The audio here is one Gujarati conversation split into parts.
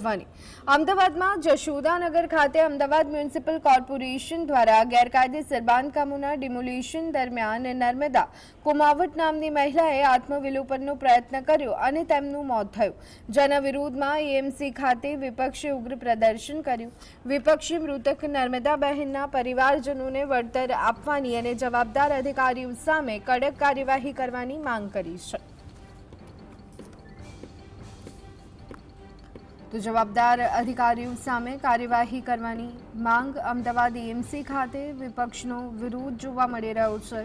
નોંધવાની. અમદાવાદમાં જશોદાનગર ખાતે અમદાવાદ મ્યુનિસિપલ કોર્પોરેશન દ્વારા ગેરકાયદેસર બાંધકામોના ડિમોલિશન દરમિયાન નર્મદા કુમાવટ નામની મહિલાએ આત્મવિલોપનનો પ્રયત્ન કર્યો અને તેમનું મોત થયું. જેના વિરોધમાં એએમસી ખાતે વિપક્ષે ઉગ્ર પ્રદર્શન કર્યું. વિપક્ષી મૃતક નર્મદાબહેનના પરિવારજનોને વળતર આપવાની અને જવાબદાર અધિકારીઓ સામે કડક કાર્યવાહી કરવાની માંગ કરી છે. તો જવાબદાર અધિકારીઓ સામે કાર્યવાહી કરવાની માંગ અમદાવાદ એમસી ખાતે વિપક્ષનો વિરોધ જોવા મળી રહ્યો છે.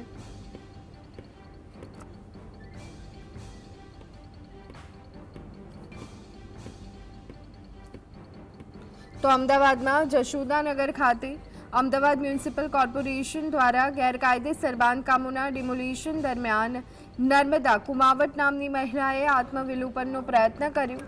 તો અમદાવાદમાં જશોદાનગર ખાતે અમદાવાદ મ્યુનિસિપલ કોર્પોરેશન દ્વારા ગેરકાયદેસર બાંધકામોના ડિમોલિશન દરમિયાન નર્મદા કુમાવટ નામની મહિલાએ આત્મવિલોપનનો પ્રયત્ન કર્યો.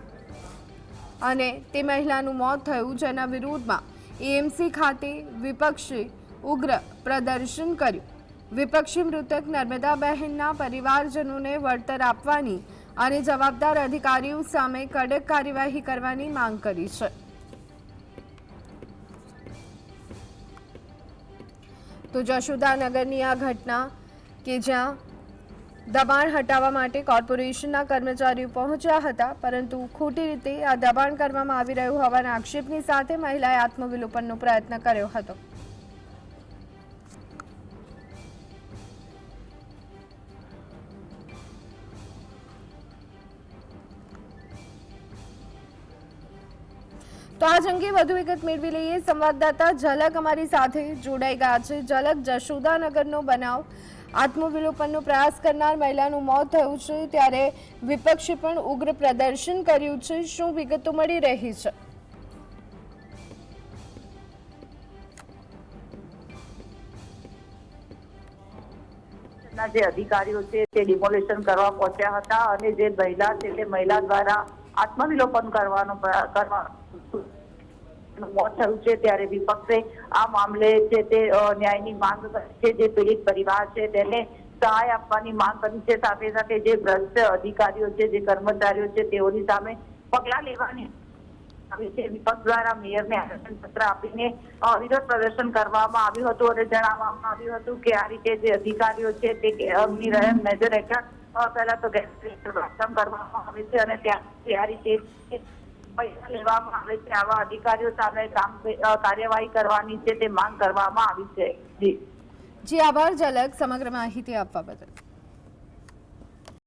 અને તે મહિલાનું મોત થયું જેના વિરોધમાં એએમસી ખાતે વિપક્ષે ઉગ્ર પ્રદર્શન કર્યું. વિપક્ષી મૃતક નર્મદાબહેનના પરિવારજનોને વળતર આપવાની અને જવાબદાર અધિકારીઓ સામે કડક કાર્યવાહી કરવાની માંગ કરી છે. તો જશોદાનગરની આ ઘટના કે જ્યાં દબાણ હટાવવા માટે કોર્પોરેશનના કર્મચારીઓ પહોંચ્યા હતા, પરંતુ ખોટી રીતે આ દબાણ કરવામાં આવી રહ્યું હોવાના આક્ષેપની સાથે મહિલાએ આત્મવિલોપનનો પ્રયત્ન કર્યો હતો. તો આજ અંગે વધુ વિગત મેળવી લઈએ. સંવાદદાતા ઝલક અમારી સાથે જોડાઈ ગયા છે. ઝલક જશોદાનગરનો બનાવ. આત્મવિલોપનનો પ્રયાસ કરનાર મહિલાનું મોત થયું છે. ત્યારે વિપક્ષે પણ ઉગ્ર પ્રદર્શન કર્યું છે. શું વિગતો મળી રહી છે? જે અધિકારીઓ છે તે ડિમોલેશન કરવા પહોંચ્યા હતા અને જે મહિલા છે તે મહિલા દ્વારા આત્મવિલોપન કરવાનો મોત થયું છે ત્યારે વિપક્ષે આ મામલે છે તે ન્યાયની માંગ કરી છે, જે પીડિત પરિવાર છે તેને સહાય આપવાની માંગ કરી છે, સાથે સાથે જે ભ્રષ્ટ અધિકારીઓ છે, જે કર્મચારીઓ છે તેઓની સામે પગલાં લેવાની વિપક્ષ દ્વારા મેયરને આવેદનપત્ર આપીને વિરોધ પ્રદર્શન કરવામાં આવ્યું હતું અને જણાવવામાં આવ્યું હતું કે આ રીતે જે અધિકારીઓ છે તે એમની રહેમ નજર હેઠળ પહેલા તો ગેસ કરવામાં આવે છે અને ત્યારથી આ રીતે પૈસા લેવામાં આવે છે. આવા અધિકારીઓ સામે કામ કાર્યવાહી કરવાની છે તે માંગ કરવામાં આવી છે. જી. જી, આભાર, ઝલક, સમગ્ર માહિતી આપવા બદલ.